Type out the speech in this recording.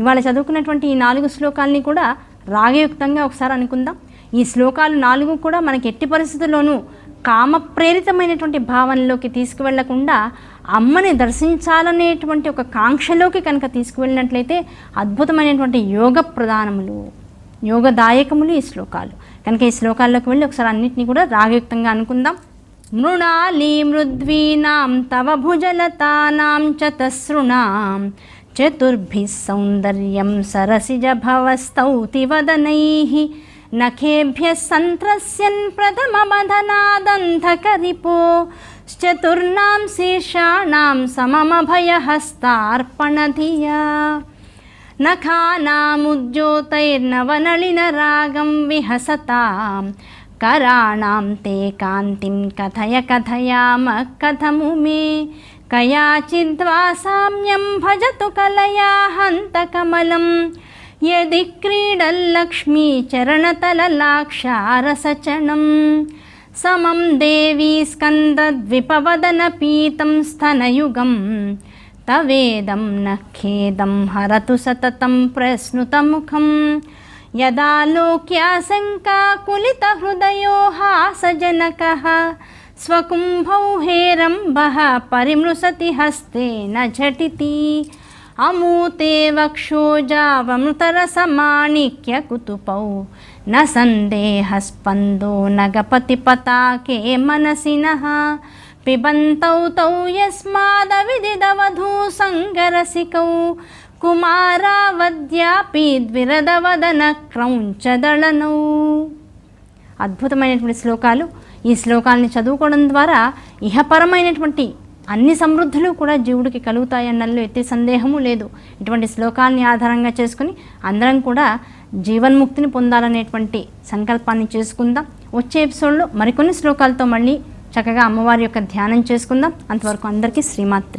ఇవాళ చదువుకున్నటువంటి ఈ నాలుగు శ్లోకాల్ని కూడా రాగయుక్తంగా ఒకసారి అనుకుందాం. ఈ శ్లోకాలు నాలుగు కూడా మనకి ఎట్టి పరిస్థితుల్లోనూ కామప్రేరితమైనటువంటి భావనలోకి తీసుకువెళ్ళకుండా అమ్మని దర్శించాలనేటువంటి ఒక కాంక్షలోకి కనుక తీసుకువెళ్ళినట్లయితే అద్భుతమైనటువంటి యోగ ప్రధానములు యోగదాయకములు ఈ శ్లోకాలు. కనుక ఈ శ్లోకాల్లోకి వెళ్ళి ఒకసారి అన్నింటినీ కూడా రాగయుక్తంగా అనుకుందాం. మృణాలి మృద్వీనాం తవ భుజలతానాం చతసృణాం చతుర్భిः సౌందర్యం సరసిజ భవస్తౌతి వదనైः నఖేభ్యः సంత్రస్యన్ ప్రథమమధనాదంధకరిపో చతుర్నాం శీర్షాణాం సమమభయహస్తార్పణధియా నఖానాముద్యోతైర్నవనళినరాగం విహసతాం कराणां ते कान्तिं कथय कथयाम कथमु मे कयाचिद्वा साम्यं भजतु कलया हन्तकमलं यदि क्रीडल्लक्ष्मी चरणतललाक्षारसचनं समं देवी स्कन्दद्विपवदनपीतं स्तनयुगं तवेदं न खेदं हरतु सततं प्रस्नुतमुखम् यदा लोक्याशङ्काकुलितहृदयो हासजनकः स्वकुम्भौ हेरम्बः परिमृशति हस्तेन झटिति अमूते वक्षोजावमृतरसमाणिक्यकुतुपौ न सन्देहस्पन्दो नगपतिपताके मनसि नः पिबन्तौ तौ यस्मादविदिदवधू सङ्गरसिकौ కుమారావద్యాపి ద్విరదవదన క్రౌంచదళను. అద్భుతమైనటువంటి శ్లోకాలు. ఈ శ్లోకాలని చదువుకోవడం ద్వారా ఇహపరమైనటువంటి అన్ని సమృద్ధులు కూడా జీవుడికి కలుగుతాయన్నల్లో ఎత్తి సందేహము లేదు. ఇటువంటి శ్లోకాల్ని ఆధారంగా చేసుకుని అందరం కూడా జీవన్ముక్తిని పొందాలనేటువంటి సంకల్పాన్ని చేసుకుందాం. వచ్చే ఎపిసోడ్లో మరికొన్ని శ్లోకాలతో మళ్ళీ చక్కగా అమ్మవారి యొక్క ధ్యానం చేసుకుందాం. అంతవరకు అందరికీ శ్రీమాత్రే.